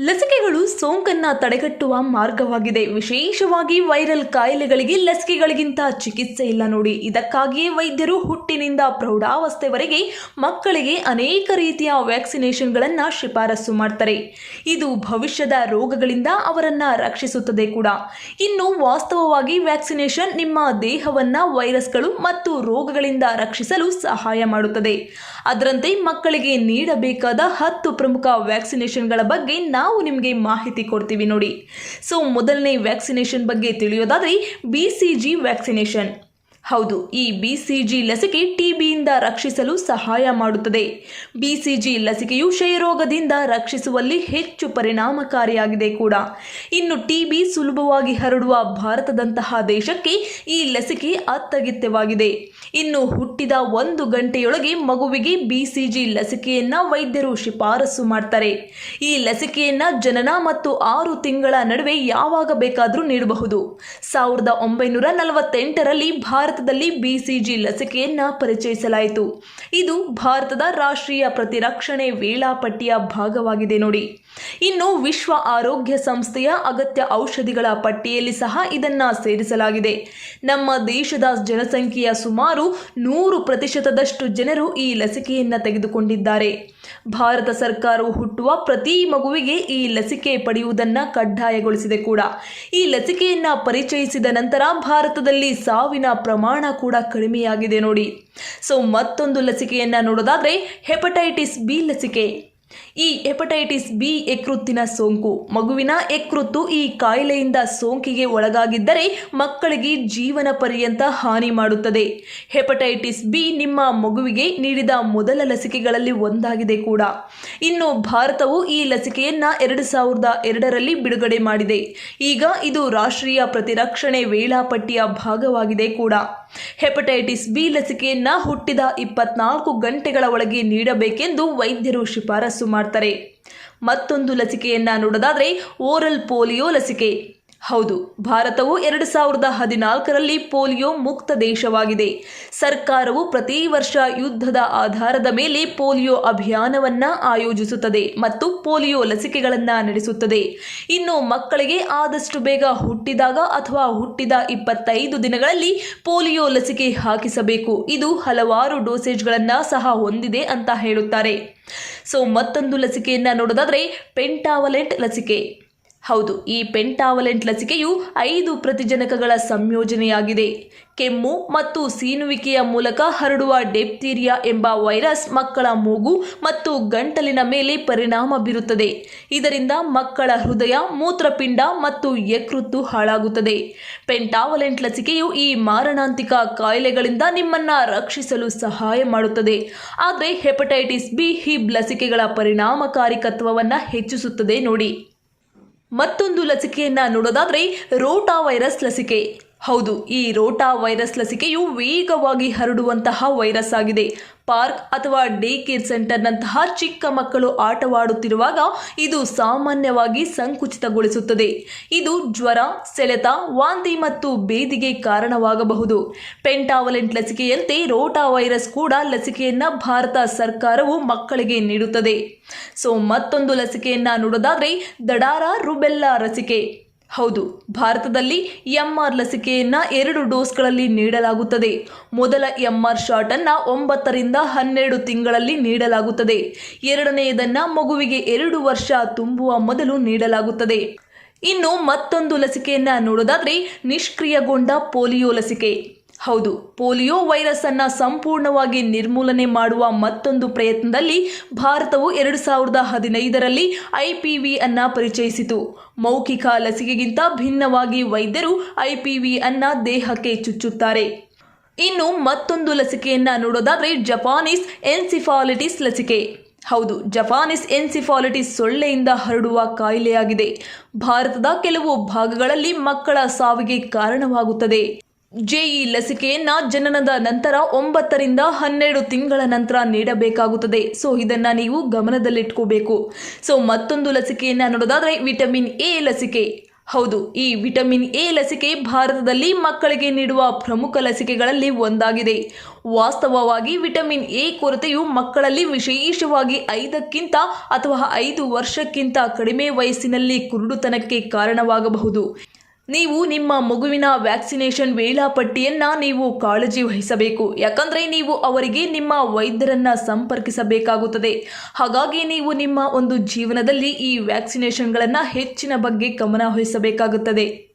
ಲಸಿಕೆಗಳು ಸೋಂಕನ್ನ ತಡೆಗಟ್ಟುವ ಮಾರ್ಗವಾಗಿದೆ. ವಿಶೇಷವಾಗಿ ವೈರಲ್ ಕಾಯಿಲೆಗಳಿಗೆ ಲಸಿಕೆಗಳಿಗಿಂತ ಚಿಕಿತ್ಸೆ ಇಲ್ಲ ನೋಡಿ. ಇದಕ್ಕಾಗಿಯೇ ವೈದ್ಯರು ಹುಟ್ಟಿನಿಂದ ಪ್ರೌಢಾವಸ್ಥೆವರೆಗೆ ಮಕ್ಕಳಿಗೆ ಅನೇಕ ರೀತಿಯ ವ್ಯಾಕ್ಸಿನೇಷನ್ಗಳನ್ನು ಶಿಫಾರಸು ಮಾಡ್ತಾರೆ. ಇದು ಭವಿಷ್ಯದ ರೋಗಗಳಿಂದ ಅವರನ್ನು ರಕ್ಷಿಸುತ್ತದೆ ಕೂಡ. ಇನ್ನು ವಾಸ್ತವವಾಗಿ ವ್ಯಾಕ್ಸಿನೇಷನ್ ನಿಮ್ಮ ದೇಹವನ್ನ ವೈರಸ್ಗಳು ಮತ್ತು ರೋಗಗಳಿಂದ ರಕ್ಷಿಸಲು ಸಹಾಯ ಮಾಡುತ್ತದೆ. ಅದರಂತೆ ಮಕ್ಕಳಿಗೆ ನೀಡಬೇಕಾದ ಹತ್ತು ಪ್ರಮುಖ ವ್ಯಾಕ್ಸಿನೇಷನ್ಗಳ ಬಗ್ಗೆ ನಾವು ನಿಮಗೆ ಮಾಹಿತಿ ಕೊಡ್ತೀವಿ ನೋಡಿ. ಸೊ ಮೊದಲನೇ ವ್ಯಾಕ್ಸಿನೇಷನ್ ಬಗ್ಗೆ ತಿಳಿಯೋದಾದರೆ ಬಿ ಸಿ ಜಿ ವ್ಯಾಕ್ಸಿನೇಷನ್ ಹೌದು, ಈ ಬಿಸಿಜಿ ಲಸಿಕೆ ಟಿಬಿಯಿಂದ ರಕ್ಷಿಸಲು ಸಹಾಯ ಮಾಡುತ್ತದೆ. ಬಿಸಿಜಿ ಲಸಿಕೆಯು ಕ್ಷಯರೋಗದಿಂದ ರಕ್ಷಿಸುವಲ್ಲಿ ಹೆಚ್ಚು ಪರಿಣಾಮಕಾರಿಯಾಗಿದೆ ಕೂಡ. ಇನ್ನು ಟಿಬಿ ಸುಲಭವಾಗಿ ಹರಡುವ ಭಾರತದಂತಹ ದೇಶಕ್ಕೆ ಈ ಲಸಿಕೆ ಅತ್ಯಗತ್ಯವಾಗಿದೆ ಇನ್ನು ಹುಟ್ಟಿದ ಒಂದು ಗಂಟೆಯೊಳಗೆ ಮಗುವಿಗೆ ಬಿಸಿಜಿ ಲಸಿಕೆಯನ್ನ ವೈದ್ಯರು ಶಿಫಾರಸು ಮಾಡ್ತಾರೆ. ಈ ಲಸಿಕೆಯನ್ನ ಜನನ ಮತ್ತು ಆರು ತಿಂಗಳ ನಡುವೆ ಯಾವಾಗ ಬೇಕಾದರೂ ನೀಡಬಹುದು. ಸಾವಿರದ ಒಂಬೈನೂರ ನಲವತ್ತೆಂಟರಲ್ಲಿ ಭಾರತದಲ್ಲಿ ಬಿಸಿಜಿ ಲಸಿಕೆಯನ್ನ ಪರಿಚಯಿಸಲಾಯಿತು. ಇದು ಭಾರತದ ರಾಷ್ಟ್ರೀಯ ಪ್ರತಿರಕ್ಷಣೆ ವೇಳಾಪಟ್ಟಿಯ ಭಾಗವಾಗಿದೆ ನೋಡಿ. ಇನ್ನು ವಿಶ್ವ ಆರೋಗ್ಯ ಸಂಸ್ಥೆಯ ಅಗತ್ಯ ಔಷಧಿಗಳ ಪಟ್ಟಿಯಲ್ಲಿ ಸಹ ಇದನ್ನ ಸೇರಿಸಲಾಗಿದೆ. ನಮ್ಮ ದೇಶದ ಜನಸಂಖ್ಯೆಯ ಸುಮಾರು ನೂರು ಪ್ರತಿಶತದಷ್ಟು ಜನರು ಈ ಲಸಿಕೆಯನ್ನು ತೆಗೆದುಕೊಂಡಿದ್ದಾರೆ. ಭಾರತ ಸರ್ಕಾರವು ಹುಟ್ಟುವ ಪ್ರತಿ ಮಗುವಿಗೆ ಈ ಲಸಿಕೆ ಪಡೆಯುವುದನ್ನು ಕಡ್ಡಾಯಗೊಳಿಸಿದೆ ಕೂಡ. ಈ ಲಸಿಕೆಯನ್ನ ಪರಿಚಯಿಸಿದ ನಂತರ ಭಾರತದಲ್ಲಿ ಸಾವಿನ ಪ್ರಮಾಣ ಕೂಡ ಕಡಿಮೆಯಾಗಿದೆ ನೋಡಿ. ಸೊ ಮತ್ತೊಂದು ಲಸಿಕೆಯನ್ನು ನೋಡೋದಾದ್ರೆ ಹೆಪಟೈಟಿಸ್ ಬಿ ಲಸಿಕೆ. ಈ ಹೆಪಟೈಟಿಸ್ ಬಿ ಯಕೃತ್ತಿನ ಸೋಂಕು. ಮಗುವಿನ ಯಕೃತ್ತು ಈ ಕಾಯಿಲೆಯಿಂದ ಸೋಂಕಿಗೆ ಒಳಗಾಗಿದ್ದರೆ ಮಕ್ಕಳಿಗೆ ಜೀವನ ಪರ್ಯಂತ ಹಾನಿ ಮಾಡುತ್ತದೆ. ಹೆಪಟೈಟಿಸ್ ಬಿ ನಿಮ್ಮ ಮಗುವಿಗೆ ನೀಡಿದ ಮೊದಲ ಲಸಿಕೆಗಳಲ್ಲಿ ಒಂದಾಗಿದೆ ಕೂಡ. ಇನ್ನು ಭಾರತವು ಈ ಲಸಿಕೆಯನ್ನ ಎರಡು ಸಾವಿರದ ಎರಡರಲ್ಲಿ ಬಿಡುಗಡೆ ಮಾಡಿದೆ. ಈಗ ಇದು ರಾಷ್ಟ್ರೀಯ ಪ್ರತಿರಕ್ಷಣೆ ವೇಳಾಪಟ್ಟಿಯ ಭಾಗವಾಗಿದೆ ಕೂಡ. ಹೆಪಟೈಟಿಸ್ ಬಿ ಲಸಿಕೆಯನ್ನು ಹುಟ್ಟಿದ ಇಪ್ಪತ್ನಾಲ್ಕು ಗಂಟೆಗಳ ಒಳಗೆ ನೀಡಬೇಕೆಂದು ವೈದ್ಯರು ಶಿಫಾರಸು ಮಾಡ್ತಾರೆ. ಮತ್ತೊಂದು ಲಸಿಕೆಯನ್ನ ನೋಡೋದಾದ್ರೆ ಓರಲ್ ಪೋಲಿಯೋ ಲಸಿಕೆ. ಹೌದು, ಭಾರತವು ಎರಡು ಸಾವಿರದ ಹದಿನಾಲ್ಕರಲ್ಲಿ ಪೋಲಿಯೋ ಮುಕ್ತ ದೇಶವಾಗಿದೆ. ಸರ್ಕಾರವು ಪ್ರತಿ ವರ್ಷ ಯುದ್ಧದ ಆಧಾರದ ಮೇಲೆ ಪೋಲಿಯೋ ಅಭಿಯಾನವನ್ನ ಆಯೋಜಿಸುತ್ತದೆ ಮತ್ತು ಪೋಲಿಯೋ ಲಸಿಕೆಗಳನ್ನು ನಡೆಸುತ್ತದೆ. ಇನ್ನು ಮಕ್ಕಳಿಗೆ ಆದಷ್ಟು ಬೇಗ ಹುಟ್ಟಿದಾಗ ಅಥವಾ ಹುಟ್ಟಿದ ಇಪ್ಪತ್ತೈದು ದಿನಗಳಲ್ಲಿ ಪೋಲಿಯೋ ಲಸಿಕೆ ಹಾಕಿಸಬೇಕು. ಇದು ಹಲವಾರು ಡೋಸೇಜ್ಗಳನ್ನು ಸಹ ಹೊಂದಿದೆ ಅಂತ ಹೇಳುತ್ತಾರೆ. ಸೊ, ಮತ್ತೊಂದು ಲಸಿಕೆಯನ್ನ ನೋಡೋದಾದರೆ ಪೆಂಟಾವಲೆಂಟ್ ಲಸಿಕೆ. ಹೌದು, ಈ ಪೆಂಟಾವಲೆಂಟ್ ಲಸಿಕೆಯು ಐದು ಪ್ರತಿಜನಕಗಳ ಸಂಯೋಜನೆಯಾಗಿದೆ. ಕೆಮ್ಮು ಮತ್ತು ಸೀನುವಿಕೆಯ ಮೂಲಕ ಹರಡುವ ಡೆಪ್ತೀರಿಯಾ ಎಂಬ ವೈರಸ್ ಮಕ್ಕಳ ಮೂಗು ಮತ್ತು ಗಂಟಲಿನ ಮೇಲೆ ಪರಿಣಾಮ ಬೀರುತ್ತದೆ. ಇದರಿಂದ ಮಕ್ಕಳ ಹೃದಯ, ಮೂತ್ರಪಿಂಡ ಮತ್ತು ಯಕೃತ್ತು ಹಾಳಾಗುತ್ತದೆ. ಪೆಂಟಾವಲೆಂಟ್ ಲಸಿಕೆಯು ಈ ಮಾರಣಾಂತಿಕ ಕಾಯಿಲೆಗಳಿಂದ ನಿಮ್ಮನ್ನ ರಕ್ಷಿಸಲು ಸಹಾಯ ಮಾಡುತ್ತದೆ. ಆದರೆ, ಹೆಪಟೈಟಿಸ್ ಬಿ ಹಿಬ್ ಲಸಿಕೆಗಳ ಪರಿಣಾಮಕಾರಿಕತ್ವವನ್ನು ಹೆಚ್ಚಿಸುತ್ತದೆ ನೋಡಿ. ಮತ್ತೊಂದು ಲಸಿಕೆಯನ್ನ ನೋಡೋದಾದ್ರೆ ರೋಟಾ ವೈರಸ್ ಲಸಿಕೆ. ಹೌದು, ಈ ರೋಟಾ ವೈರಸ್ ಲಸಿಕೆಯು ವೇಗವಾಗಿ ಹರಡುವಂತಹ ವೈರಸ್ ಆಗಿದೆ. ಪಾರ್ಕ್ ಅಥವಾ ಡೇ ಕೇರ್ ಸೆಂಟರ್ನಂತಹ ಚಿಕ್ಕ ಮಕ್ಕಳು ಆಟವಾಡುತ್ತಿರುವಾಗ ಇದು ಸಾಮಾನ್ಯವಾಗಿ ಸಂಕುಚಿತಗೊಳಿಸುತ್ತದೆ. ಇದು ಜ್ವರ, ಸೆಳೆತ, ವಾಂತಿ ಮತ್ತು ಬೇದಿಗೆ ಕಾರಣವಾಗಬಹುದು. ಪೆಂಟಾವಲೆಂಟ್ ಲಸಿಕೆಯಂತೆ ರೋಟಾ ವೈರಸ್ ಕೂಡ ಲಸಿಕೆಯನ್ನು ಭಾರತ ಸರ್ಕಾರವು ಮಕ್ಕಳಿಗೆ ನೀಡುತ್ತದೆ. ಸೊ, ಮತ್ತೊಂದು ಲಸಿಕೆಯನ್ನು ನೋಡೋದಾದರೆ ದಡಾರ ರುಬೆಲ್ಲಾ ಲಸಿಕೆ. ಹೌದು, ಭಾರತದಲ್ಲಿ ಎಂಆರ್ ಲಸಿಕೆಯನ್ನು ಎರಡು ಡೋಸ್ಗಳಲ್ಲಿ ನೀಡಲಾಗುತ್ತದೆ. ಮೊದಲ ಎಂಆರ್ ಶಾಟ್ ಅನ್ನ ಒಂಬತ್ತರಿಂದ ಹನ್ನೆರಡು ತಿಂಗಳಲ್ಲಿ ನೀಡಲಾಗುತ್ತದೆ. ಎರಡನೆಯದನ್ನು ಮಗುವಿಗೆ ಎರಡು ವರ್ಷ ತುಂಬುವ ಮೊದಲು ನೀಡಲಾಗುತ್ತದೆ. ಇನ್ನು ಮತ್ತೊಂದು ಲಸಿಕೆಯನ್ನು ನೋಡೋದಾದರೆ ನಿಷ್ಕ್ರಿಯಗೊಂಡ ಪೋಲಿಯೋ ಲಸಿಕೆ. ಹೌದು, ಪೋಲಿಯೋ ವೈರಸ್ ಅನ್ನ ಸಂಪೂರ್ಣವಾಗಿ ನಿರ್ಮೂಲನೆ ಮಾಡುವ ಮತ್ತೊಂದು ಪ್ರಯತ್ನದಲ್ಲಿ ಭಾರತವು ಎರಡು ಸಾವಿರದ ಹದಿನೈದರಲ್ಲಿ ಐಪಿವಿ ಅನ್ನ ಪರಿಚಯಿಸಿತು. ಮೌಖಿಕ ಲಸಿಕೆಗಿಂತ ಭಿನ್ನವಾಗಿ ವೈದ್ಯರು ಐಪಿವಿ ಅನ್ನ ದೇಹಕ್ಕೆ ಚುಚ್ಚುತ್ತಾರೆ. ಇನ್ನು ಮತ್ತೊಂದು ಲಸಿಕೆಯನ್ನ ನೋಡೋದಾದ್ರೆ ಜಪಾನೀಸ್ ಎನ್ಸಿಫಾಲಿಟಿಸ್ ಲಸಿಕೆ. ಹೌದು, ಜಪಾನೀಸ್ ಎನ್ಸಿಫಾಲಿಟಿಸ್ ಸೊಳ್ಳೆಯಿಂದ ಹರಡುವ ಕಾಯಿಲೆಯಾಗಿದೆ. ಭಾರತದ ಕೆಲವು ಭಾಗಗಳಲ್ಲಿ ಮಕ್ಕಳ ಸಾವಿಗೆ ಕಾರಣವಾಗುತ್ತದೆ. ಜೆಇ ಲಸಿಕೆಯನ್ನ ಜನನದ ನಂತರ ಒಂಬತ್ತರಿಂದ ಹನ್ನೆರಡು ತಿಂಗಳ ನಂತರ ನೀಡಬೇಕಾಗುತ್ತದೆ. ಸೊ, ಇದನ್ನ ನೀವು ಗಮನದಲ್ಲಿಟ್ಕೋಬೇಕು. ಸೊ, ಮತ್ತೊಂದು ಲಸಿಕೆಯನ್ನ ನೋಡೋದಾದ್ರೆ ವಿಟಮಿನ್ ಎ ಲಸಿಕೆ. ಹೌದು, ಈ ವಿಟಮಿನ್ ಎ ಲಸಿಕೆ ಭಾರತದಲ್ಲಿ ಮಕ್ಕಳಿಗೆ ನೀಡುವ ಪ್ರಮುಖ ಲಸಿಕೆಗಳಲ್ಲಿ ಒಂದಾಗಿದೆ. ವಾಸ್ತವವಾಗಿ ವಿಟಮಿನ್ ಎ ಕೊರತೆಯು ಮಕ್ಕಳಲ್ಲಿ ವಿಶೇಷವಾಗಿ ಐದಕ್ಕಿಂತ ಅಥವಾ ಐದು ವರ್ಷಕ್ಕಿಂತ ಕಡಿಮೆ ವಯಸ್ಸಿನಲ್ಲಿ ಕುರುಡುತನಕ್ಕೆ ಕಾರಣವಾಗಬಹುದು. ನೀವು ನಿಮ್ಮ ಮಗುವಿನ ವ್ಯಾಕ್ಸಿನೇಷನ್ ವೇಳಾಪಟ್ಟಿಯನ್ನು ನೀವು ಕಾಳಜಿ ವಹಿಸಬೇಕು. ಯಾಕಂದರೆ ನೀವು ಅವರಿಗೆ ನಿಮ್ಮ ವೈದ್ಯರನ್ನು ಸಂಪರ್ಕಿಸಬೇಕಾಗುತ್ತದೆ. ಹಾಗಾಗಿ ನೀವು ನಿಮ್ಮ ಒಂದು ಜೀವನದಲ್ಲಿ ಈ ವ್ಯಾಕ್ಸಿನೇಷನ್ಗಳನ್ನು ಹೆಚ್ಚಿನ ಬಗ್ಗೆ ಗಮನ ವಹಿಸಬೇಕಾಗುತ್ತದೆ.